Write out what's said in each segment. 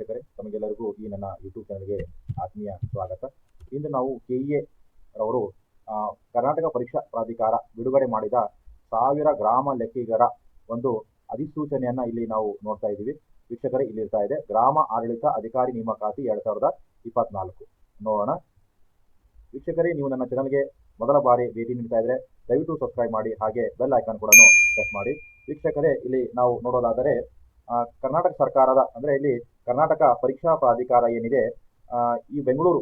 ವೀಕ್ಷಕರೇ, ತಮಗೆಲ್ಲರಿಗೂ ಈ ನನ್ನ ಯೂಟ್ಯೂಬ್ ಚಾನಲ್ಗೆ ಆತ್ಮೀಯ ಸ್ವಾಗತ. ಇಂದು ನಾವು ಕೆ ಎ ರವರು ಕರ್ನಾಟಕ ಪರೀಕ್ಷಾ ಪ್ರಾಧಿಕಾರ ಬಿಡುಗಡೆ ಮಾಡಿದ ಸಾವಿರ ಗ್ರಾಮ ಲೆಕ್ಕಿಗರ ಒಂದು ಅಧಿಸೂಚನೆಯನ್ನ ಇಲ್ಲಿ ನಾವು ನೋಡ್ತಾ ಇದ್ದೀವಿ. ವೀಕ್ಷಕರೇ, ಇಲ್ಲಿರ್ತಾ ಇದೆ. ಗ್ರಾಮ ಆಡಳಿತ ಅಧಿಕಾರಿ ನೇಮಕಾತಿ ಎರಡ್ ಸಾವಿರದ ಇಪ್ಪತ್ನಾಲ್ಕು. ನೋಡೋಣ. ವೀಕ್ಷಕರೇ, ನೀವು ನನ್ನ ಚಾನಲ್ಗೆ ಮೊದಲ ಬಾರಿ ಭೇಟಿ ನೀಡ್ತಾ ಇದ್ರೆ ದಯವಿಟ್ಟು ಸಬ್ಸ್ಕ್ರೈಬ್ ಮಾಡಿ, ಹಾಗೆ ಬೆಲ್ ಐಕಾನ್ ಕೂಡ ಪ್ರೆಸ್ ಮಾಡಿ. ವೀಕ್ಷಕರೇ, ಇಲ್ಲಿ ನಾವು ನೋಡೋದಾದರೆ ಕರ್ನಾಟಕ ಸರ್ಕಾರದ, ಅಂದ್ರೆ ಇಲ್ಲಿ ಕರ್ನಾಟಕ ಪರೀಕ್ಷಾ ಪ್ರಾಧಿಕಾರ ಏನಿದೆ ಈ ಬೆಂಗಳೂರು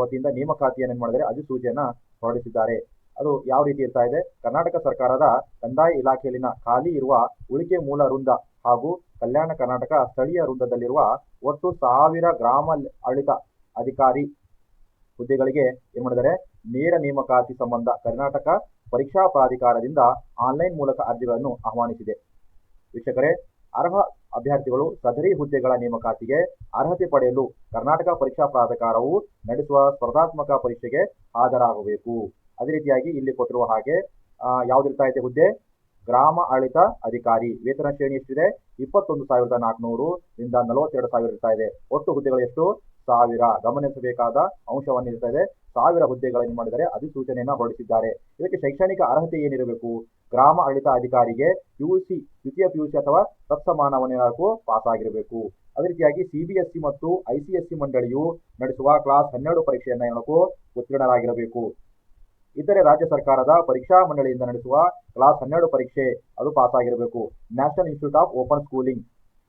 ವತಿಯಿಂದ ನೇಮಕಾತಿಯನ್ನು ಏನ್ ಮಾಡಿದರೆ ಅಧಿಸೂಚನೆಯನ್ನ ಹೊರಡಿಸಿದ್ದಾರೆ. ಅದು ಯಾವ ರೀತಿ ಇರ್ತಾ ಇದೆ? ಕರ್ನಾಟಕ ಸರ್ಕಾರದ ಕಂದಾಯ ಇಲಾಖೆಯಲ್ಲಿನ ಖಾಲಿ ಇರುವ ಉಳಿಕೆ ಮೂಲ ವೃಂದ ಹಾಗೂ ಕಲ್ಯಾಣ ಕರ್ನಾಟಕ ಸ್ಥಳೀಯ ವೃಂದದಲ್ಲಿರುವ ಒಟ್ಟು ಸಾವಿರ ಗ್ರಾಮ ಆಡಳಿತ ಅಧಿಕಾರಿ ಹುದ್ದೆಗಳಿಗೆ ಏನ್ ಮಾಡಿದರೆ ನೇರ ನೇಮಕಾತಿ ಸಂಬಂಧ ಕರ್ನಾಟಕ ಪರೀಕ್ಷಾ ಪ್ರಾಧಿಕಾರದಿಂದ ಆನ್ಲೈನ್ ಮೂಲಕ ಅರ್ಜಿಗಳನ್ನು ಆಹ್ವಾನಿಸಿದೆ. ವೀಕ್ಷಕರೇ, ಅರ್ಹ ಅಭ್ಯರ್ಥಿಗಳು ಸದರಿ ಹುದ್ದೆಗಳ ನೇಮಕಾತಿಗೆ ಅರ್ಹತೆ ಪಡೆಯಲು ಕರ್ನಾಟಕ ಪರೀಕ್ಷಾ ಪ್ರಾಧಿಕಾರವು ನಡೆಸುವ ಸ್ಪರ್ಧಾತ್ಮಕ ಪರೀಕ್ಷೆಗೆ ಹಾಜರಾಗಬೇಕು. ಅದೇ ರೀತಿಯಾಗಿ ಇಲ್ಲಿ ಕೊಟ್ಟಿರುವ ಹಾಗೆ ಯಾವುದಿರ್ತಾ ಇದೆ ಹುದ್ದೆ? ಗ್ರಾಮ ಆಡಳಿತ ಅಧಿಕಾರಿ. ವೇತನ ಶ್ರೇಣಿ ಎಷ್ಟಿದೆ? ಇಪ್ಪತ್ತೊಂದು ಸಾವಿರದ ನಾಲ್ಕುನೂರು ಇಂದ ನಲವತ್ತೆರಡು ಸಾವಿರ ಇರ್ತಾ ಇದೆ. ಒಟ್ಟು ಹುದ್ದೆಗಳು ಎಷ್ಟು? ಸಾವಿರ ಗಮನಿಸಬೇಕಾದ ಅಂಶವನ್ನು ಇರ್ತಾ ಸಾವಿರ ಹುದ್ದೆಗಳನ್ನು ಮಾಡಿದರೆ ಅಧಿಸೂಚನೆಯನ್ನು ಹೊರಡಿಸಿದ್ದಾರೆ. ಇದಕ್ಕೆ ಶೈಕ್ಷಣಿಕ ಅರ್ಹತೆ ಏನಿರಬೇಕು? ಗ್ರಾಮ ಆಡಳಿತ ಅಧಿಕಾರಿಗೆ ಪಿಯುಸಿ ದ್ವಿತೀಯ ಪಿಯುಸಿ ಅಥವಾ ತತ್ಸಮಾನವನ್ನೇನಾಗೂ ಪಾಸ್ ಆಗಿರಬೇಕು ಅದೇ ರೀತಿಯಾಗಿ ಸಿಬಿಎಸ್ಇ ಮತ್ತು ಐಸಿಎಸ್ಸಿ ಮಂಡಳಿಯು ನಡೆಸುವ ಕ್ಲಾಸ್ ಹನ್ನೆರಡು ಪರೀಕ್ಷೆಯನ್ನು ಏನಕ್ಕೂ ಉತ್ತೀರ್ಣರಾಗಿರಬೇಕು. ಇತರೆ ರಾಜ್ಯ ಸರ್ಕಾರದ ಪರೀಕ್ಷಾ ಮಂಡಳಿಯಿಂದ ನಡೆಸುವ ಕ್ಲಾಸ್ ಹನ್ನೆರಡು ಪರೀಕ್ಷೆ ಅದು ಪಾಸ್ ಆಗಿರಬೇಕು National Institute of Open Schooling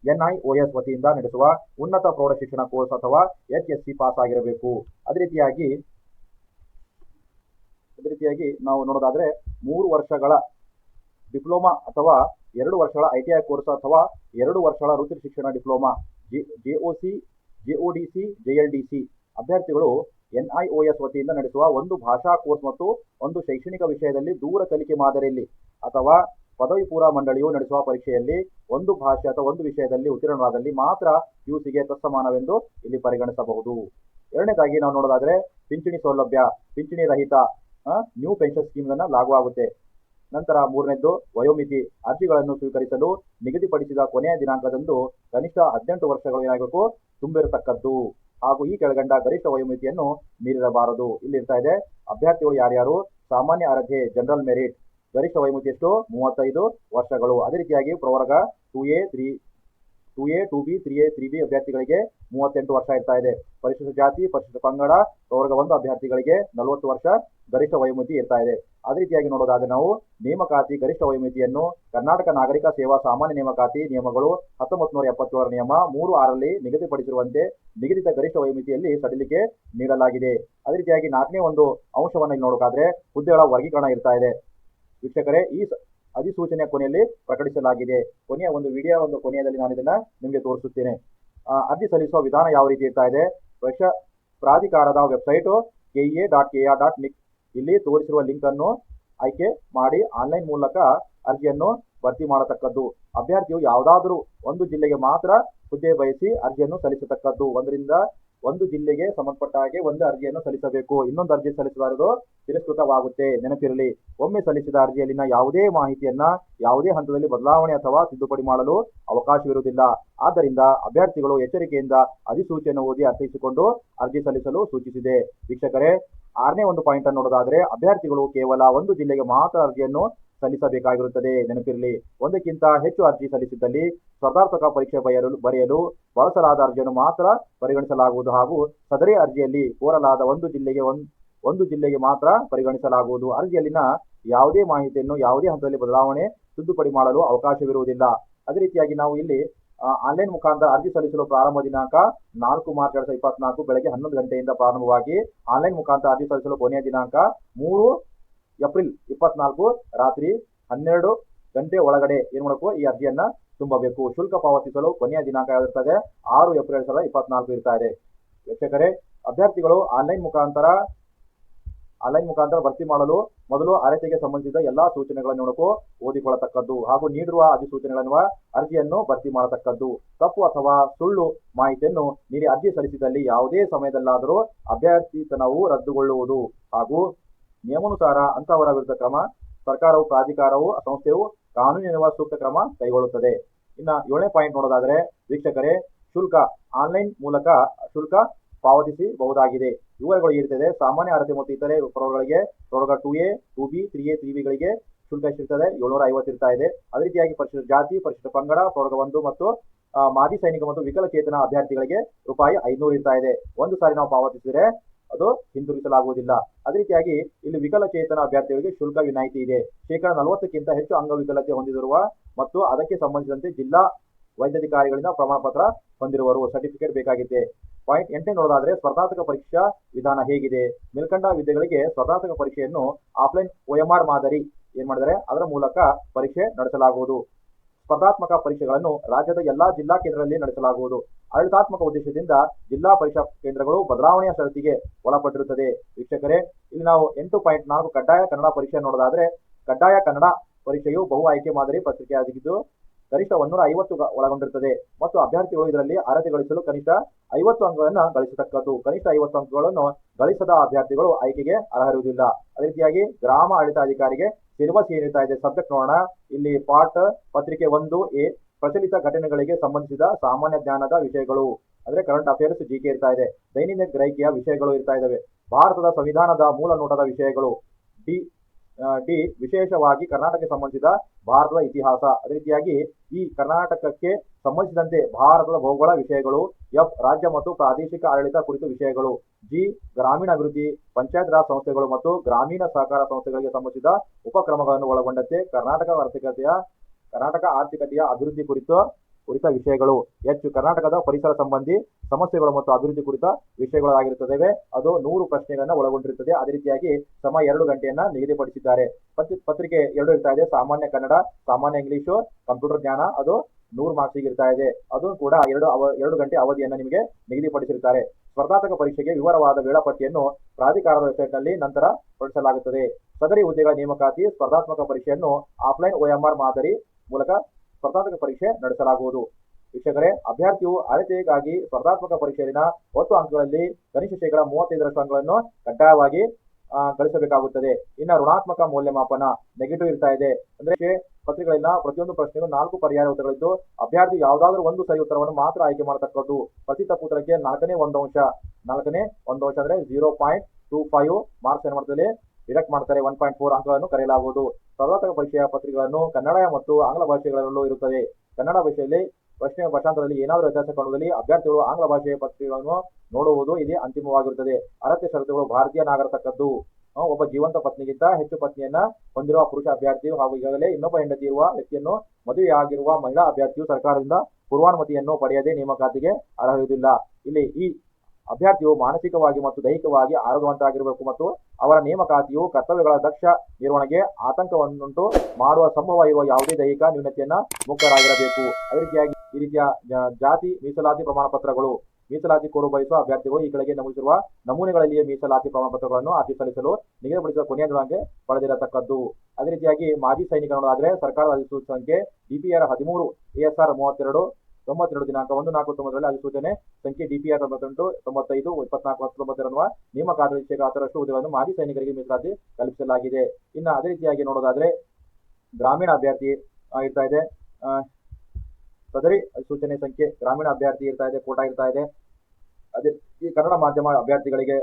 NIOS ವತಿಯಿಂದ ನಡೆಸುವ ಉನ್ನತ ಪ್ರೌಢ ಶಿಕ್ಷಣ ಕೋರ್ಸ್ ಅಥವಾ ಎಚ್ ಎಸ್ ಸಿ ಪಾಸ್ ಆಗಿರಬೇಕು ಅದೇ ರೀತಿಯಾಗಿ ಅದೇ ರೀತಿಯಾಗಿ ನಾವು ನೋಡೋದಾದ್ರೆ ಮೂರು ವರ್ಷಗಳ ಡಿಪ್ಲೊಮಾ ಅಥವಾ ಎರಡು ವರ್ಷಗಳ ಐ ಟಿ ಐ ಕೋರ್ಸ್ ಅಥವಾ ಎರಡು ವರ್ಷಗಳ ವೃತ್ತಿ ಶಿಕ್ಷಣ diploma, G L D C. ಅಭ್ಯರ್ಥಿಗಳು ಎನ್ಐಒಎಸ್ ವತಿಯಿಂದ ನಡೆಸುವ ಒಂದು ಭಾಷಾ ಕೋರ್ಸ್ ಮತ್ತು ಒಂದು ಶೈಕ್ಷಣಿಕ ವಿಷಯದಲ್ಲಿ ದೂರ ಕಲಿಕೆ ಮಾದರಿಯಲ್ಲಿ ಅಥವಾ ಪದವಿ ಪೂರ್ವ ಮಂಡಳಿಯು ನಡೆಸುವ ಪರೀಕ್ಷೆಯಲ್ಲಿ ಒಂದು ಭಾಷೆ ಅಥವಾ ಒಂದು ವಿಷಯದಲ್ಲಿ ಉತ್ತೀರ್ಣರಾದಲ್ಲಿ ಮಾತ್ರ ಪಿಯುಸಿಗೆ ತತ್ಸಮಾನವೆಂದು ಇಲ್ಲಿ ಪರಿಗಣಿಸಬಹುದು. ಎರಡನೇದಾಗಿ ನಾವು ನೋಡೋದಾದ್ರೆ, ಪಿಂಚಣಿ ಸೌಲಭ್ಯ, ಪಿಂಚಣಿ ರಹಿತ ನ್ಯೂ ಪೆನ್ಷನ್ ಸ್ಕೀಮ್ ಅನ್ನು ಲಾಗು ಆಗುತ್ತೆ. ನಂತರ ಮೂರನೇದ್ದು, ವಯೋಮಿತಿ, ಅರ್ಜಿಗಳನ್ನು ಸ್ವೀಕರಿಸಲು ನಿಗದಿಪಡಿಸಿದ ಕೊನೆಯ ದಿನಾಂಕದಂದು ಕನಿಷ್ಠ ಹದಿನೆಂಟು ವರ್ಷಗಳು ಏನಾಗಬೇಕು? ತುಂಬಿರತಕ್ಕದ್ದು. ಹಾಗೂ ಈ ಕೆಳಗಂಡ ಗರಿಷ್ಠ ವಯೋಮಿತಿಯನ್ನು ಮೀರಿರಬಾರದು. ಇಲ್ಲಿ ಇರ್ತಾ ಇದೆ, ಅಭ್ಯರ್ಥಿಗಳು ಯಾರ್ಯಾರು? ಸಾಮಾನ್ಯ ಅರ್ಹತೆ ಜನರಲ್ ಮೆರಿಟ್ ಗರಿಷ್ಠ ವಯೋಮಿತಿ ಎಷ್ಟು? ಮೂವತ್ತೈದು. ವರ್ಷಗಳು ಅದೇ ರೀತಿಯಾಗಿ ಪ್ರವರ್ಗ two A, three, two A, two B, three A, three B ಅಭ್ಯರ್ಥಿಗಳಿಗೆ ಮೂವತ್ತೆಂಟು ವರ್ಷ ಇರ್ತಾ ಇದೆ. ಪರಿಶಿಷ್ಟ ಜಾತಿ, ಪರಿಶಿಷ್ಟ ಪಂಗಡ, ಪ್ರವರ್ಗ ಒಂದು ಅಭ್ಯರ್ಥಿಗಳಿಗೆ ನಲವತ್ತು ವರ್ಷ ಗರಿಷ್ಠ ವಯೋಮಿತಿ ಇರ್ತಾ ಇದೆ. ಅದೇ ರೀತಿಯಾಗಿ ನೋಡೋದಾದ್ರೆ ನಾವು ನೇಮಕಾತಿ, ಗರಿಷ್ಠ ವಯೋಮಿತಿಯನ್ನು ಕರ್ನಾಟಕ ನಾಗರಿಕ ಸೇವಾ ಸಾಮಾನ್ಯ ನೇಮಕಾತಿ ನಿಯಮಗಳು ಹತ್ತೊಂಬತ್ತು ನೂರ ಎಪ್ಪತ್ತೇಳರ ನಿಯಮ ಮೂರು ಆರಲ್ಲಿ ನಿಗದಿಪಡಿಸಿರುವಂತೆ ನಿಗದಿತ ಗರಿಷ್ಠ ವಯೋಮಿತಿಯಲ್ಲಿ ಸಡಿಲಿಕೆ ನೀಡಲಾಗಿದೆ. ಅದೇ ರೀತಿಯಾಗಿ ನಾಲ್ಕನೇ ಒಂದು ಅಂಶವನ್ನು ಇಲ್ಲಿ ನೋಡೋದಾದ್ರೆ ಹುದ್ದೆಗಳ ವರ್ಗೀಕರಣ ಇರ್ತಾ ಇದೆ. ವೀಕ್ಷಕರೇ, ಈ ಅಧಿಸೂಚನೆಯ ಕೊನೆಯಲ್ಲಿ ಪ್ರಕಟಿಸಲಾಗಿದೆ. ಕೊನೆಯ ಒಂದು ವಿಡಿಯೋ, ಒಂದು ಕೊನೆಯಲ್ಲಿ ನಾನು ಇದನ್ನ ನಿಮಗೆ ತೋರಿಸುತ್ತೇನೆ. ಅರ್ಜಿ ಸಲ್ಲಿಸುವ ವಿಧಾನ ಯಾವ ರೀತಿ ಇರ್ತಾ ಇದೆ? ವರ್ಷ ಪ್ರಾಧಿಕಾರದ website K A dot K R dot nic ಇಲ್ಲಿ ತೋರಿಸಿರುವ ಲಿಂಕ್ ಅನ್ನು ಆಯ್ಕೆ ಮಾಡಿ ಆನ್ಲೈನ್ ಮೂಲಕ ಅರ್ಜಿಯನ್ನು ಭರ್ತಿ ಮಾಡತಕ್ಕದ್ದು. ಅಭ್ಯರ್ಥಿಯು ಯಾವುದಾದರೂ ಒಂದು ಜಿಲ್ಲೆಗೆ ಮಾತ್ರ ಹುದ್ದೆ ಬಯಸಿ ಅರ್ಜಿಯನ್ನು ಸಲ್ಲಿಸತಕ್ಕದ್ದು. ಒಂದರಿಂದ ಒಂದು ಜಿಲ್ಲೆಗೆ ಸಂಬಂಧಪಟ್ಟ ಹಾಗೆ ಒಂದು ಅರ್ಜಿಯನ್ನು ಸಲ್ಲಿಸಬೇಕು. ಇನ್ನೊಂದು ಅರ್ಜಿ ಸಲ್ಲಿಸಬಾರದು ತಿರಸ್ಕೃತವಾಗುತ್ತೆ. ನೆನಪಿರಲಿ, ಒಮ್ಮೆ ಸಲ್ಲಿಸಿದ ಅರ್ಜಿಯಲ್ಲಿನ ಯಾವುದೇ ಮಾಹಿತಿಯನ್ನ ಯಾವುದೇ ಹಂತದಲ್ಲಿ ಬದಲಾವಣೆ ಅಥವಾ ತಿದ್ದುಪಡಿ ಮಾಡಲು ಅವಕಾಶವಿರುವುದಿಲ್ಲ. ಆದ್ದರಿಂದ ಅಭ್ಯರ್ಥಿಗಳು ಎಚ್ಚರಿಕೆಯಿಂದ ಅಧಿಸೂಚನೆ ಓದಿ ಅರ್ಥೈಸಿಕೊಂಡು ಅರ್ಜಿ ಸಲ್ಲಿಸಲು ಸೂಚಿಸಿದೆ. ವೀಕ್ಷಕರೇ ಆರನೇ ಒಂದು ಪಾಯಿಂಟ್ ಅನ್ನು ನೋಡೋದಾದ್ರೆ, ಅಭ್ಯರ್ಥಿಗಳು ಕೇವಲ ಒಂದು ಜಿಲ್ಲೆಗೆ ಮಾತ್ರ ಅರ್ಜಿಯನ್ನು ಸಲ್ಲಿಸಬೇಕಾಗಿರುತ್ತದೆ. ನೆನಪಿರಲಿ, ಒಂದಕ್ಕಿಂತ ಹೆಚ್ಚು ಅರ್ಜಿ ಸಲ್ಲಿಸಿದ್ದಲ್ಲಿ ಸ್ಪರ್ಧಾತ್ಮಕ ಪರೀಕ್ಷೆ ಬರೆಯಲು ಬರೆಯಲು ಬಳಸಲಾದ ಅರ್ಜಿಯನ್ನು ಮಾತ್ರ ಪರಿಗಣಿಸಲಾಗುವುದು ಹಾಗೂ ಸದರಿ ಅರ್ಜಿಯಲ್ಲಿ ಕೋರಲಾದ ಒಂದು ಜಿಲ್ಲೆಗೆ ಒಂದು ಜಿಲ್ಲೆಗೆ ಮಾತ್ರ ಪರಿಗಣಿಸಲಾಗುವುದು. ಅರ್ಜಿಯಲ್ಲಿನ ಯಾವುದೇ ಮಾಹಿತಿಯನ್ನು ಯಾವುದೇ ಹಂತದಲ್ಲಿ ಬದಲಾವಣೆ, ತಿದ್ದುಪಡಿ ಮಾಡಲು ಅವಕಾಶವಿರುವುದಿಲ್ಲ. ಅದೇ ರೀತಿಯಾಗಿ ನಾವು ಇಲ್ಲಿ ಆನ್ಲೈನ್ ಮುಖಾಂತರ ಅರ್ಜಿ ಸಲ್ಲಿಸಲು ಪ್ರಾರಂಭ ದಿನಾಂಕ ನಾಲ್ಕು ಮಾರ್ಚ್ ಎರಡ್ ಸಾವಿರದ ಇಪ್ಪತ್ನಾಲ್ಕು ಬೆಳಗ್ಗೆ ಹನ್ನೊಂದು ಗಂಟೆಯಿಂದ ಪ್ರಾರಂಭವಾಗಿ ಆನ್ಲೈನ್ ಮುಖಾಂತರ ಅರ್ಜಿ ಸಲ್ಲಿಸಲು ಕೊನೆಯ ದಿನಾಂಕ ಮೂರು ಏಪ್ರಿಲ್ ಇಪ್ಪತ್ನಾಲ್ಕು ರಾತ್ರಿ ಹನ್ನೆರಡು ಗಂಟೆ ಒಳಗಡೆ. ಏನ್ ಮಾಡಬೇಕು? ಈ ಅರ್ಜಿಯನ್ನ ತುಂಬಬೇಕು. ಶುಲ್ಕ ಪಾವತಿಸಲು ಕೊನೆಯ ದಿನಾಂಕ ಯಾವ್ದಿರ್ತದೆ? ಆರು ಏಪ್ರಿಲ್ ಎರಡ್ ಸಾವಿರದ ಇಪ್ಪತ್ನಾಲ್ಕು ಇರ್ತಾ ಇದೆ. ಅಭ್ಯರ್ಥಿಗಳು ಆನ್ಲೈನ್ ಮುಖಾಂತರ ಆನ್ಲೈನ್ ಮುಖಾಂತರ ಭರ್ತಿ ಮಾಡಲು ಮೊದಲು ಅರ್ಹತೆಗೆ ಸಂಬಂಧಿಸಿದ ಎಲ್ಲಾ ಸೂಚನೆಗಳನ್ನು ಓದಿಕೊಳ್ಳತಕ್ಕದ್ದು ಹಾಗೂ ನೀಡಿರುವ ಅಧಿಸೂಚನೆಗಳನ್ನು ಅರ್ಜಿಯನ್ನು ಭರ್ತಿ ಮಾಡತಕ್ಕದ್ದು. ತಪ್ಪು ಅಥವಾ ಸುಳ್ಳು ಮಾಹಿತಿಯನ್ನು ನೀಡಿ ಅರ್ಜಿ ಸಲ್ಲಿಸಿದಲ್ಲಿ ಯಾವುದೇ ಸಮಯದಲ್ಲಾದರೂ ಅಭ್ಯರ್ಥಿತನವು ರದ್ದುಗೊಳ್ಳುವುದು ಹಾಗೂ ನಿಯಮಾನುಸಾರ ಅಂತಹವರ ವಿರುದ್ಧ ಕ್ರಮ, ಸರ್ಕಾರವು ಪ್ರಾಧಿಕಾರವು, ಸಂಸ್ಥೆಯು ಕಾನೂನಿನ ಸೂಕ್ತ ಕ್ರಮ ಕೈಗೊಳ್ಳುತ್ತದೆ. ಇನ್ನ ಏಳನೇ ಪಾಯಿಂಟ್ ನೋಡೋದಾದ್ರೆ ವೀಕ್ಷಕರೇ, ಶುಲ್ಕ ಆನ್ಲೈನ್ ಮೂಲಕ ಶುಲ್ಕ ಪಾವತಿಸಬಹುದಾಗಿದೆ ವಿವರಗಳು ಇರ್ತದೆ ಸಾಮಾನ್ಯ ಅರ್ಹತೆ ಮತ್ತು ಇತರೆ ಪ್ರವರ್ಗಗಳಿಗೆ ಪ್ರವರ್ಗ two A two B three A three ಬಿಗಳಿಗೆ ಶುಲ್ಕ ಎಷ್ಟಿರ್ತದೆ? ಏಳ್ನೂರ ಐವತ್ತು ಇರ್ತಾ ಇದೆ. ಅದೇ ರೀತಿಯಾಗಿ ಪರಿಶಿಷ್ಟ ಜಾತಿ, ಪರಿಶಿಷ್ಟ ಪಂಗಡ, ಪ್ರವರ್ಗ ಒಂದು ಮತ್ತು ಮಾಜಿ ಸೈನಿಕ ಮತ್ತು ವಿಕಲಚೇತನ ಅಭ್ಯರ್ಥಿಗಳಿಗೆ ರೂಪಾಯಿ ಐನೂರು ಇರ್ತಾ ಇದೆ. ಒಂದು ಸಾರಿ ನಾವು ಪಾವತಿಸಿದರೆ ಅದು ಹಿಂದಿರುಗಿಸಲಾಗುವುದಿಲ್ಲ ಅದೇ ರೀತಿಯಾಗಿ ಇಲ್ಲಿ ವಿಕಲಚೇತನ ಅಭ್ಯರ್ಥಿಗಳಿಗೆ ಶುಲ್ಕ ವಿನಾಯಿತಿ ಇದೆ. ಶೇಕಡ ನಲವತ್ತಕ್ಕಿಂತ ಹೆಚ್ಚು ಅಂಗವಿಕಲತೆ ಹೊಂದಿರುವ ಮತ್ತು ಅದಕ್ಕೆ ಸಂಬಂಧಿಸಿದಂತೆ ಜಿಲ್ಲಾ ವೈದ್ಯಾಧಿಕಾರಿಗಳಿಂದ ಪ್ರಮಾಣ ಪತ್ರ ಹೊಂದಿರುವರು ಸರ್ಟಿಫಿಕೇಟ್ ಬೇಕಾಗಿದೆ ಪಾಯಿಂಟ್ ಎಂಟನೇ ನೋಡೋದಾದ್ರೆ ಸ್ಪರ್ಧಾತ್ಮಕ ಪರೀಕ್ಷಾ ವಿಧಾನ ಹೇಗಿದೆ? ಮೇಲ್ಕಂಡ ವಿದ್ಯೆಗಳಿಗೆ ಸ್ಪರ್ಧಾತ್ಮಕ ಪರೀಕ್ಷೆಯನ್ನು ಆಫ್ಲೈನ್ ಒಎಂಆರ್ ಮಾದರಿ ಏನ್ ಮಾಡಿದರೆ ಅದರ ಮೂಲಕ ಪರೀಕ್ಷೆ ನಡೆಸಲಾಗುವುದು. ಸ್ಪರ್ಧಾತ್ಮಕ ಪರೀಕ್ಷೆಗಳನ್ನು ರಾಜ್ಯದ ಎಲ್ಲಾ ಜಿಲ್ಲಾ ಕೇಂದ್ರಗಳಲ್ಲಿ ನಡೆಸಲಾಗುವುದು. ಆಡಳಿತಾತ್ಮಕ ಉದ್ದೇಶದಿಂದ ಜಿಲ್ಲಾ ಪರೀಕ್ಷಾ ಕೇಂದ್ರಗಳು ಬದಲಾವಣೆಯ ಷರತ್ತಿಗೆ ಒಳಪಟ್ಟಿರುತ್ತದೆ. ವೀಕ್ಷಕರೇ, ಇಲ್ಲಿ ನಾವು ಎಂಟು ಪಾಯಿಂಟ್ ನಾಲ್ಕು ಕಡ್ಡಾಯ ಕನ್ನಡ ಪರೀಕ್ಷೆ ನೋಡೋದಾದ್ರೆ ಕಡ್ಡಾಯ ಕನ್ನಡ ಪರೀಕ್ಷೆಯು ಬಹು ಆಯ್ಕೆ ಮಾದರಿ ಪತ್ರಿಕೆಯಾಗಿದ್ದು ಗರಿಷ್ಠ ಒಂದೂರ ಐವತ್ತು ಒಳಗೊಂಡಿರುತ್ತದೆ ಮತ್ತು ಅಭ್ಯರ್ಥಿಗಳು ಇದರಲ್ಲಿ ಅರ್ಹತೆ ಗಳಿಸಲು ಕನಿಷ್ಠ ಐವತ್ತು ಅಂಕಗಳನ್ನು ಗಳಿಸತಕ್ಕದ್ದು. ಕನಿಷ್ಠ ಐವತ್ತು ಅಂಕಗಳನ್ನು ಗಳಿಸದ ಅಭ್ಯರ್ಥಿಗಳು ಆಯ್ಕೆಗೆ ಅರ್ಹರುವುದಿಲ್ಲ ಅದೇ ರೀತಿಯಾಗಿ ಗ್ರಾಮ ಆಡಳಿತಾಧಿಕಾರಿಗೆ ಸಿಲೆಬಸ್ ಏನಿರ್ತಾ ಇದೆ. ಸಬ್ಜೆಕ್ಟ್ ನೋಡೋಣ. ಇಲ್ಲಿ ಪಾಠ, ಪತ್ರಿಕೆ ಒಂದು ಎ, ಪ್ರಚಲಿತ ಘಟನೆಗಳಿಗೆ ಸಂಬಂಧಿಸಿದ ಸಾಮಾನ್ಯ ಜ್ಞಾನದ ವಿಷಯಗಳು. ಅಂದ್ರೆ ಕರೆಂಟ್ ಅಫೇರ್ಸ್ ಜಿ ಕೆ ಇರ್ತಾ ಇದೆ. ದೈನಂದಿನ ಗ್ರಹಿಕೆಯ ವಿಷಯಗಳು ಇರ್ತಾ ಇದಾವೆ. ಭಾರತದ ಸಂವಿಧಾನದ ಮೂಲ ನೋಟದ ವಿಷಯಗಳು. ಡಿ ಡಿ, ವಿಶೇಷವಾಗಿ ಕರ್ನಾಟಕಕ್ಕೆ ಸಂಬಂಧಿಸಿದ ಭಾರತದ ಇತಿಹಾಸ. ಅದೇ ರೀತಿಯಾಗಿ ಈ ಕರ್ನಾಟಕಕ್ಕೆ ಸಂಬಂಧಿಸಿದಂತೆ ಭಾರತದ ಭೌಗೋಳ ವಿಷಯಗಳು, ಎಫ್, ರಾಜ್ಯ ಮತ್ತು ಪ್ರಾದೇಶಿಕ ಆಡಳಿತ ಕುರಿತ ವಿಷಯಗಳು, ಜಿ ಗ್ರಾಮೀಣ ಅಭಿವೃದ್ಧಿ ಪಂಚಾಯತ್ ರಾಜ್ ಸಂಸ್ಥೆಗಳು ಮತ್ತು ಗ್ರಾಮೀಣ ಸಹಕಾರ ಸಂಸ್ಥೆಗಳಿಗೆ ಸಂಬಂಧಿಸಿದ ಉಪಕ್ರಮಗಳನ್ನು ಒಳಗೊಂಡಂತೆ ಕರ್ನಾಟಕ ಆರ್ಥಿಕತೆಯ ಕರ್ನಾಟಕ ಆರ್ಥಿಕತೆಯ ಅಭಿವೃದ್ಧಿ ಕುರಿತು ಕುರಿತ ವಿಷಯಗಳು. ಹೆಚ್ಚು ಕರ್ನಾಟಕದ ಪರಿಸರ ಸಂಬಂಧಿ ಸಮಸ್ಯೆಗಳು ಮತ್ತು ಅಭಿವೃದ್ಧಿ ಕುರಿತ ವಿಷಯಗಳಾಗಿರುತ್ತವೆ ಅದು ನೂರು ಪ್ರಶ್ನೆಗಳನ್ನ ಒಳಗೊಂಡಿರುತ್ತದೆ ಅದೇ ರೀತಿಯಾಗಿ ಸಮ ಎರಡು ಗಂಟೆಯನ್ನ ನಿಗದಿಪಡಿಸಿದ್ದಾರೆ. ಪತ್ರಿ- ಪತ್ರಿಕೆ ಎರಡು ಇರ್ತಾ ಇದೆ. ಸಾಮಾನ್ಯ ಕನ್ನಡ, ಸಾಮಾನ್ಯ ಇಂಗ್ಲಿಷು, ಕಂಪ್ಯೂಟರ್ ಜ್ಞಾನ, ಅದು ನೂರು ಮಾರ್ಕ್ಸಿಗೆ ಇರ್ತಾ ಇದೆ. ಅದು ಕೂಡ ಎರಡು ಅವ, ಎರಡು ಗಂಟೆ ಅವಧಿಯನ್ನು ನಿಮಗೆ ನಿಗದಿಪಡಿಸಿರುತ್ತಾರೆ. ಸ್ಪರ್ಧಾತ್ಮಕ ಪರೀಕ್ಷೆಗೆ ವಿವರವಾದ ವೇಳಾಪಟ್ಟಿಯನ್ನು ಪ್ರಾಧಿಕಾರದ ವೆಬ್ಸೈಟ್ನಲ್ಲಿ ನಂತರ ಹೊರಡಿಸಲಾಗುತ್ತದೆ ಸದರಿ ಹುದ್ದೆಗಳ ನೇಮಕಾತಿ ಸ್ಪರ್ಧಾತ್ಮಕ ಪರೀಕ್ಷೆಯನ್ನು ಆಫ್ಲೈನ್ ಒಎಂಆರ್ ಮಾದರಿ ಮೂಲಕ ಸ್ಪರ್ಧಾತ್ಮಕ ಪರೀಕ್ಷೆ ನಡೆಸಲಾಗುವುದು. ವೀಕ್ಷಕರೇ, ಅಭ್ಯರ್ಥಿಯು ಅಳತೆಗಾಗಿ ಸ್ಪರ್ಧಾತ್ಮಕ ಪರೀಕ್ಷೆಯಲ್ಲಿನ ಒಟ್ಟು ಅಂಕಗಳಲ್ಲಿ ಕನಿಷ್ಠ ಶೇಕಡ ಮೂವತ್ತೈದರಷ್ಟು ಅಂಕಗಳನ್ನು ಕಡ್ಡಾಯವಾಗಿ ಗಳಿಸಬೇಕಾಗುತ್ತದೆ. ಇನ್ನು ಋಣಾತ್ಮಕ ಮೌಲ್ಯಮಾಪನ ನೆಗೆಟಿವ್ ಇರ್ತಾ ಇದೆ. ಅಂದ್ರೆ ಪತ್ರಿಕೆಗಳಿಂದ ಪ್ರತಿಯೊಂದು ಪ್ರಶ್ನೆಗೂ ನಾಲ್ಕು ಪರ್ಯಾಯ ಉತ್ತರಗಳಿದ್ದು, ಅಭ್ಯರ್ಥಿ ಯಾವುದಾದ್ರೂ ಒಂದು ಸರಿ ಉತ್ತರವನ್ನು ಮಾತ್ರ ಆಯ್ಕೆ ಮಾಡತಕ್ಕದ್ದು. ಪ್ರತಿ ತಪ್ಪು ಉತ್ತರಕ್ಕೆ ನಾಲ್ಕನೇ ಒಂದು ಅಂಶ. ನಾಲ್ಕನೇ ಒಂದು ಅಂಶ ಅಂದ್ರೆ zero point two five marks ಏನ್ ಮಾಡ್ತಾರೆ ಡಿಡಕ್ಟ್ ಮಾಡ್ತಾರೆ ಒನ್ ಪಾಯಿಂಟ್ ಫೋರ್ ಅಂಕಗಳನ್ನು ಕರೆಯಲಾಗುವುದು. ಸ್ಪರ್ಧಾತ್ಮಕ ಪರೀಕ್ಷೆಯ ಪತ್ರಿಕೆಗಳನ್ನು ಕನ್ನಡ ಮತ್ತು ಆಂಗ್ಲ ಭಾಷೆಗಳಲ್ಲೂ ಇರುತ್ತದೆ. ಕನ್ನಡ ಭಾಷೆಯಲ್ಲಿ ಪ್ರಶ್ನೆ ಭಾಷಾಂತರದಲ್ಲಿ ಏನಾದರೂ ವ್ಯತ್ಯಾಸ ಕಾಣುವುದಲ್ಲಿ ಅಭ್ಯರ್ಥಿಗಳು ಆಂಗ್ಲ ಭಾಷೆಯ ಪತ್ರಿಕೆಗಳನ್ನು ನೋಡುವುದು ಇದೇ ಅಂತಿಮವಾಗಿರುತ್ತದೆ. ಅರತ್ಯ ಷರತ್ತುಗಳು ಭಾರತೀಯ ನಾಗರತಕ್ಕದ್ದು ಒಬ್ಬ ಜೀವಂತ ಪತ್ನಿಗಿಂತ ಹೆಚ್ಚು ಪತ್ನಿಯನ್ನ ಹೊಂದಿರುವ ಪುರುಷ ಅಭ್ಯರ್ಥಿಯು ಹಾಗೂ ಈಗಾಗಲೇ ಇನ್ನೊಬ್ಬ ಹೆಂಡತಿ ಇರುವ ವ್ಯಕ್ತಿಯನ್ನು ಮದುವೆಯಾಗಿರುವ ಮಹಿಳಾ ಅಭ್ಯರ್ಥಿಯು ಸರ್ಕಾರದಿಂದ ಪೂರ್ವಾನುಮತಿಯನ್ನು ಪಡೆಯದೆ ನೇಮಕಾತಿಗೆ ಅರ್ಹರುವುದಿಲ್ಲ ಇಲ್ಲಿ ಈ ಅಭ್ಯರ್ಥಿಯು ಮಾನಸಿಕವಾಗಿ ಮತ್ತು ದೈಹಿಕವಾಗಿ ಆರೋಗ್ಯವಂತರಾಗಿರಬೇಕು ಮತ್ತು ಅವರ ನೇಮಕಾತಿಯು ಕರ್ತವ್ಯಗಳ ದಕ್ಷ ನಿರ್ವಹಣೆಗೆ ಆತಂಕವನ್ನುಂಟು ಮಾಡುವ ಸಂಭವ ಇರುವ ಯಾವುದೇ ದೈಹಿಕ ನ್ಯೂನತೆಯನ್ನ ಮುಕ್ತರಾಗಿರಬೇಕು. ಅದೇ ರೀತಿಯಾಗಿ ಈ ರೀತಿಯ ಜಾತಿ ಮೀಸಲಾತಿ ಪ್ರಮಾಣ ಪತ್ರಗಳು ಮೀಸಲಾತಿ ಕೋರು ಬಯಸುವ ಅಭ್ಯರ್ಥಿಗಳು ಈ ಕೆಳಗೆ ನಮೂದಿಸಿರುವ ನಮೂನೆಗಳಲ್ಲಿಯೇ ಮೀಸಲಾತಿ ಪ್ರಮಾಣ ಪತ್ರಗಳನ್ನು ಅರ್ಜಿ ಸಲ್ಲಿಸಲು ನಿಗದಿಪಡಿಸಿದ ಕೊನೆಯ ದಿನಾಂಕ ಪಡೆದಿರತಕ್ಕದ್ದು. ಅದೇ ರೀತಿಯಾಗಿ ಮಾಜಿ ಸೈನಿಕರಾದರೆ ಸರ್ಕಾರದ ಅಧಿಸೂಚನೆ ಸಂಖ್ಯೆ ಡಿಪಿಆರ್ ಹದಿಮೂರು ಎಎಸ್ಆರ್ ಮೂವತ್ತೆರಡು ತೊಂಬತ್ತೆರಡು ದಿನಾಂಕ ಒಂದು ನಾಲ್ಕು ತೊಂಬತ್ತರಲ್ಲಿ ಅಧಿಸೂಚನೆ ಸಂಖ್ಯೆ ಡಿಪಿಆರ್ ತೊಂಬತ್ತೆಂಟು, ತೊಂಬತ್ತೈದು, ಇಪ್ಪತ್ನಾಲ್ಕು ಹತ್ತೊಂಬತ್ತರನ್ನುವ ನೇಮಕಾತ ಶೇಕಡ ಹತ್ತರಷ್ಟು ಹುದ್ದೆಗಳನ್ನು ಮಾಜಿ ಸೈನಿಕರಿಗೆ ಮೀಸಲಾತಿ ಕಲ್ಪಿಸಲಾಗಿದೆ. ಇನ್ನು ಅದೇ ರೀತಿಯಾಗಿ ನೋಡೋದಾದ್ರೆ ಗ್ರಾಮೀಣ ಅಭ್ಯರ್ಥಿ ಇರ್ತಾ ಇದೆ. ಸದರಿ ಸೂಚನೆ ಸಂಖ್ಯೆ ಗ್ರಾಮೀಣ ಅಭ್ಯರ್ಥಿ ಇರ್ತಾ ಇದೆ, ಕೋಟಾ ಇರ್ತಾ ಇದೆ. ಅದೇ ಈ ಕನ್ನಡ ಮಾಧ್ಯಮ ಅಭ್ಯರ್ಥಿಗಳಿಗೆ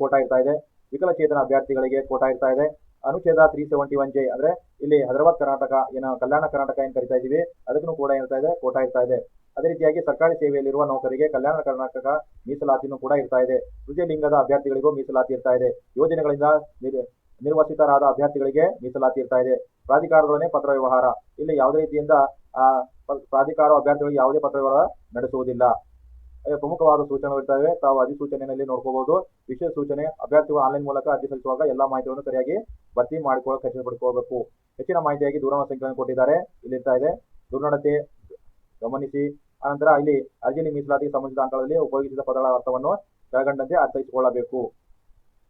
ಕೋಟಾ ಇರ್ತಾ ಇದೆ. ವಿಕಲಚೇತನ ಅಭ್ಯರ್ಥಿಗಳಿಗೆ ಕೋಟಾ ಇರ್ತಾ ಇದೆ. ಅನುಚ್ಛೇದ ತ್ರೀ ಸೆವೆಂಟಿ ಒನ್ ಜೆ ಅಂದ್ರೆ ಇಲ್ಲಿ ಹೈದರಾಬಾದ್ ಕರ್ನಾಟಕ, ಏನು ಕಲ್ಯಾಣ ಕರ್ನಾಟಕ ಏನ್ ಕರಿತಾ ಇದೀವಿ ಅದಕ್ಕೂ ಕೂಡ ಇರ್ತಾ ಇದೆ, ಕೋಟಾ ಇರ್ತಾ ಇದೆ. ಅದೇ ರೀತಿಯಾಗಿ ಸರ್ಕಾರಿ ಸೇವೆಯಲ್ಲಿರುವ ನೌಕರಿಗೆ ಕಲ್ಯಾಣ ಕರ್ನಾಟಕ ಮೀಸಲಾತಿನೂ ಕೂಡ ಇರ್ತಾ ಇದೆ. ತೃತೀಯ ಲಿಂಗದ ಅಭ್ಯರ್ಥಿಗಳಿಗೂ ಮೀಸಲಾತಿ ಇರ್ತಾ ಇದೆ. ಯೋಜನೆಗಳಿಂದ ನಿರ್- ನಿರ್ವಸಿತರಾದ ಅಭ್ಯರ್ಥಿಗಳಿಗೆ ಮೀಸಲಾತಿ ಇರ್ತಾ ಇದೆ. ಪ್ರಾಧಿಕಾರದೊಡನೆ ಪತ್ರ ವ್ಯವಹಾರ. ಇಲ್ಲಿ ಯಾವುದೇ ರೀತಿಯಿಂದ ಪ್ರಾಧಿಕಾರ ಅಭ್ಯರ್ಥಿಗಳಿಗೆ ಯಾವುದೇ ಪತ್ರ ವ್ಯವಹಾರ ನಡೆಸುವುದಿಲ್ಲ. ಪ್ರಮುಖವಾದ ಸೂಚನೆಗಳಿದ್ದಾವೆ ತಾವು ಅಧಿಸೂಚನೆಯಲ್ಲಿ ನೋಡ್ಕೋಬಹುದು ವಿಶೇಷ ಸೂಚನೆ, ಅಭ್ಯರ್ಥಿಗಳು ಆನ್ಲೈನ್ ಮೂಲಕ ಅರ್ಜಿ ಸಲ್ಲಿಸುವಾಗ ಎಲ್ಲಾ ಮಾಹಿತಿಯನ್ನು ಸರಿಯಾಗಿ ಭರ್ತಿ ಮಾಡಿಕೊಳ್ಳಲು ಖಚಿತಪಡಿಸಿಕೊಳ್ಳಬೇಕು ಹೆಚ್ಚಿನ ಮಾಹಿತಿಯಾಗಿ ದೂರವಾಣಿ ಸಂಖ್ಯೆಯನ್ನು ಕೊಟ್ಟಿದ್ದಾರೆ. ಇಲ್ಲಿ ಇರ್ತಾ ಇದೆ. ದುರ್ನಡತೆ ಗಮನಿಸಿ. ಅನಂತರ ಇಲ್ಲಿ ಅರ್ಜಿ ಮೀಸಲಾತಿಗೆ ಸಂಬಂಧಿಸಿದ ಅಂಕಗಳಲ್ಲಿ ಉಪಯೋಗಿಸಿದ ಪದಗಳ ಅರ್ಥವನ್ನು ಕೆಳಗಂಡಂತೆ ಅರ್ಥೈಸಿಕೊಳ್ಳಬೇಕು.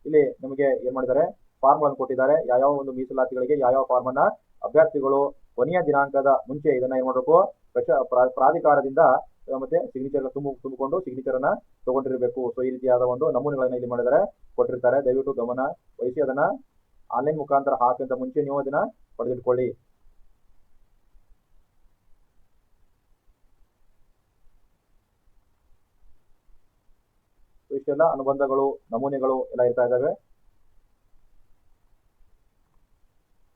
ಇಲ್ಲಿ ನಿಮಗೆ ಏನ್ ಮಾಡಿದ್ದಾರೆ? ಫಾರ್ಮ್ಗಳನ್ನು ಕೊಟ್ಟಿದ್ದಾರೆ. ಯಾವ್ಯಾವ ಒಂದು ಮೀಸಲಾತಿಗಳಿಗೆ ಯಾವ್ಯಾವ ಫಾರ್ಮ್ ಅನ್ನ ಅಭ್ಯರ್ಥಿಗಳು ಕೊನೆಯ ದಿನಾಂಕದ ಮುಂಚೆ ಇದನ್ನ ಏನ್ ಮಾಡಬೇಕು? ಪ್ರಾಧಿಕಾರದಿಂದ ಮತ್ತೆ ಸಿಗ್ನೇಚರ್ ತುಂಬ, ತುಂಬಿಕೊಂಡು ಸಿಗ್ನೇಚರ್ ಅನ್ನ ತಗೊಂಡಿರಬೇಕು. ಸೊ ಈ ರೀತಿಯಾದ ಒಂದು ನಮೂನೆಗಳನ್ನ ಇಲ್ಲಿ ಮಾಡಿದರೆ, ಕೊಟ್ಟಿರ್ತಾರೆ. ದಯವಿಟ್ಟು ಗಮನ ವಹಿಸಿ, ಅದನ್ನ ಆನ್ಲೈನ್ ಮುಖಾಂತರ ಹಾಕಿಂತ ಮುಂಚೆ ನೀವು ಅದನ್ನ ಪಡೆದಿಟ್ಕೊಳ್ಳಿ. ಇಷ್ಟೆಲ್ಲ ಅನುಬಂಧಗಳು, ನಮೂನೆಗಳು ಎಲ್ಲ ಇರ್ತಾ ಇದ್ದಾವೆ.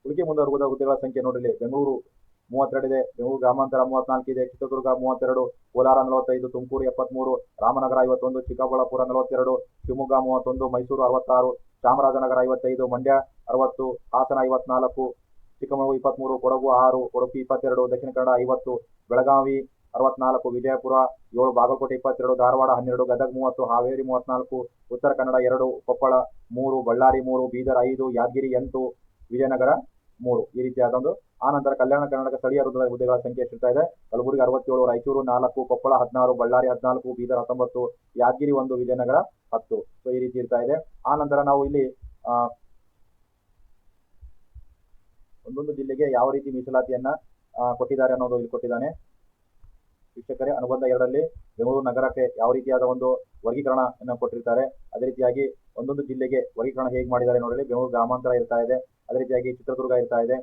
ಉಳಿಕೆ ಮುಂದುವರೆದ ಹುದ್ದೆಗಳ ಸಂಖ್ಯೆ ನೋಡಿರಿ ಬೆಂಗಳೂರು ಮೂವತ್ತೆರಡಿದೆ ಬೆಂಗಳೂರು ಗ್ರಾಮಾಂತರ ಮೂವತ್ನಾಲ್ಕು ಇದೆ. ಚಿತ್ರದುರ್ಗ ಮೂವತ್ತೆರಡು. ಕೋಲಾರ ನಲವತ್ತೈದು. ತುಮಕೂರು ಎಪ್ಪತ್ಮೂರು. ರಾಮನಗರ ಐವತ್ತೊಂದು. ಚಿಕ್ಕಬಳ್ಳಾಪುರ ನಲವತ್ತೆರಡು. ಶಿವಮೊಗ್ಗ ಮೂವತ್ತೊಂದು. ಮೈಸೂರು ಅರವತ್ತಾರು. ಚಾಮರಾಜನಗರ ಐವತ್ತೈದು. ಮಂಡ್ಯ ಅರವತ್ತು. ಹಾಸನ ಐವತ್ನಾಲ್ಕು. ಚಿಕ್ಕಮಗಳೂರು ಇಪ್ಪತ್ಮೂರು. ಕೊಡಗು ಆರು. ಉಡುಪಿ ಇಪ್ಪತ್ತೆರಡು. ದಕ್ಷಿಣ ಕನ್ನಡ ಐವತ್ತು. ಬೆಳಗಾವಿ ಅರವತ್ನಾಲ್ಕು. ವಿಜಯಪುರ ಏಳು. ಬಾಗಲಕೋಟೆ ಇಪ್ಪತ್ತೆರಡು. ಧಾರವಾಡ ಹನ್ನೆರಡು. ಗದಗ ಮೂವತ್ತು. ಹಾವೇರಿ ಮೂವತ್ನಾಲ್ಕು. ಉತ್ತರ ಕನ್ನಡ ಎರಡು. ಕೊಪ್ಪಳ ಮೂರು. ಬಳ್ಳಾರಿ ಮೂರು. ಬೀದರ್ ಐದು. ಯಾದಗಿರಿ ಎಂಟು. ವಿಜಯನಗರ ಮೂರು. ಈ ರೀತಿಯಾದ ಒಂದು ಆನಂತರ ಕಲ್ಯಾಣ ಕರ್ನಾಟಕ ಸ್ಥಳೀಯ ಹುದ್ದೆಗಳ ಸಂಖ್ಯೆ ಎಷ್ಟಿರ್ತಾ ಇದೆ? ಕಲಬುರಗಿ ಅರವತ್ತೇಳು, ರಾಯಚೂರು ನಾಲ್ಕು, ಕೊಪ್ಪಳ ಹದಿನಾರು, ಬಳ್ಳಾರಿ ಹದಿನಾಲ್ಕು, ಬೀದರ್ ಹತ್ತೊಂಬತ್ತು, ಯಾದಗಿರಿ ಒಂದು, ವಿಜಯನಗರ ಹತ್ತು. ಸೊ ಈ ರೀತಿ ಇರ್ತಾ ಇದೆ. ಆ ನಂತರ ನಾವು ಇಲ್ಲಿ ಒಂದೊಂದು ಜಿಲ್ಲೆಗೆ ಯಾವ ರೀತಿ ಮೀಸಲಾತಿಯನ್ನ ಕೊಟ್ಟಿದ್ದಾರೆ ಅನ್ನೋದು ಇಲ್ಲಿ ಕೊಟ್ಟಿದ್ದಾನೆ. ಶಿಕ್ಷಕರೇ ಅನುಬಂಧ ಎರಡರಲ್ಲಿ ಬೆಂಗಳೂರು ನಗರಕ್ಕೆ ಯಾವ ರೀತಿಯಾದ ಒಂದು ವರ್ಗೀಕರಣವನ್ನು ಕೊಟ್ಟಿರ್ತಾರೆ. ಅದೇ ರೀತಿಯಾಗಿ ಒಂದೊಂದು ಜಿಲ್ಲೆಗೆ ವರ್ಗೀಕರಣ ಹೇಗೆ ಮಾಡಿದ್ದಾರೆ ನೋಡಲಿ. ಬೆಂಗಳೂರು ಗ್ರಾಮಾಂತರ ಇರ್ತಾ ಇದೆ. ಅದೇ ರೀತಿಯಾಗಿ ಚಿತ್ರದುರ್ಗ ಇರ್ತಾ ಇದೆ.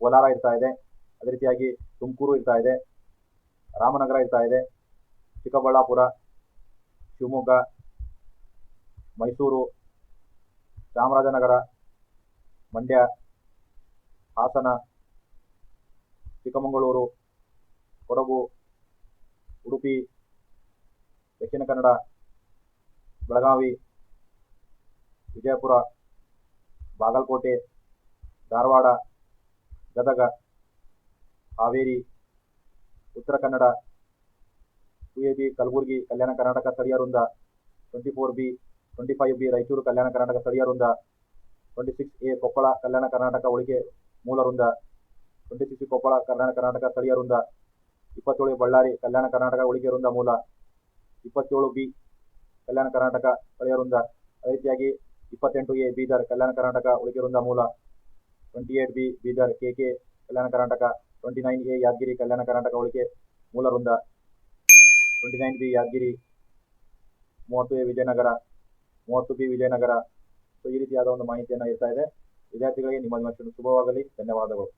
ಕೋಲಾರ ಇರ್ತಾ ಇದೆ. ಅದೇ ರೀತಿಯಾಗಿ ತುಮಕೂರು ಇರ್ತಾ ಇದೆ. ರಾಮನಗರ ಇರ್ತಾ ಇದೆ. ಚಿಕ್ಕಬಳ್ಳಾಪುರ, ಶಿವಮೊಗ್ಗ, ಮೈಸೂರು, ಚಾಮರಾಜನಗರ, ಮಂಡ್ಯ, ಹಾಸನ, ಚಿಕ್ಕಮಗಳೂರು, ಕೊಡಗು, ಉಡುಪಿ, ದಕ್ಷಿಣ ಕನ್ನಡ, ಬೆಳಗಾವಿ, ವಿಜಯಪುರ ಬಾಗಲಕೋಟೆ, ಧಾರವಾಡ, ಗದಗ, ಹಾವೇರಿ, ಉತ್ತರ ಕನ್ನಡ ಬಿ, ಕಲಬುರಗಿ, ಕಲ್ಯಾಣ ಕರ್ನಾಟಕ, ಸ್ಥಳೀಯ ವೃಂದ, twenty four B, twenty five B, Raichur, Kalyana Karnataka, ಸ್ಥಳೀಯ ವೃಂದ, twenty six A, Koppal, Kalyana Karnataka ಉಳಿಕೆ ಮೂಲ ವೃಂದ, ಟ್ವೆಂಟಿ ಸಿಕ್ಸ್ ಕೊಪ್ಪಳ, ಕಲ್ಯಾಣ ಕರ್ನಾಟಕ, ಸ್ಥಳೀಯ ವೃಂದ, ಇಪ್ಪತ್ತೇಳು ಬಳ್ಳಾರಿ, ಕಲ್ಯಾಣ ಕರ್ನಾಟಕ ಉಳಿಕೆ ಮೂಲ, ಇಪ್ಪತ್ತೇಳು ಬಿ, ಕಲ್ಯಾಣ ಕರ್ನಾಟಕ, ಸ್ಥಳೀಯ ವೃಂದ, ಅದೇ ರೀತಿಯಾಗಿ ಇಪ್ಪತ್ತೆಂಟು ಎ, ಬೀದರ್, ಕಲ್ಯಾಣ ಕರ್ನಾಟಕ ಉಳಿಕೆ ವೃಂದ ಮೂಲ twenty eight B, Bidar, K K, Kalyana Karnataka twenty nine A, Yadgir, Kalyana Karnataka ಉಳಿಕೆ ಮೂಲ ವೃಂದ ಟ್ವೆಂಟಿ ನೈನ್ ಬಿ, ಯಾದಗಿರಿ, ಮೂವತ್ತು ಎ, ವಿಜಯನಗರ, ಮೂವತ್ತು ಬಿ, ವಿಜಯನಗರ. ಸೊ ಈ ರೀತಿಯಾದ ಒಂದು ಮಾಹಿತಿಯನ್ನು ಇರ್ತಾ ಇದೆ ವಿದ್ಯಾರ್ಥಿಗಳಿಗೆ ನಿಮ್ಮ ಶುಭವಾಗಲಿ. ಧನ್ಯವಾದಗಳು.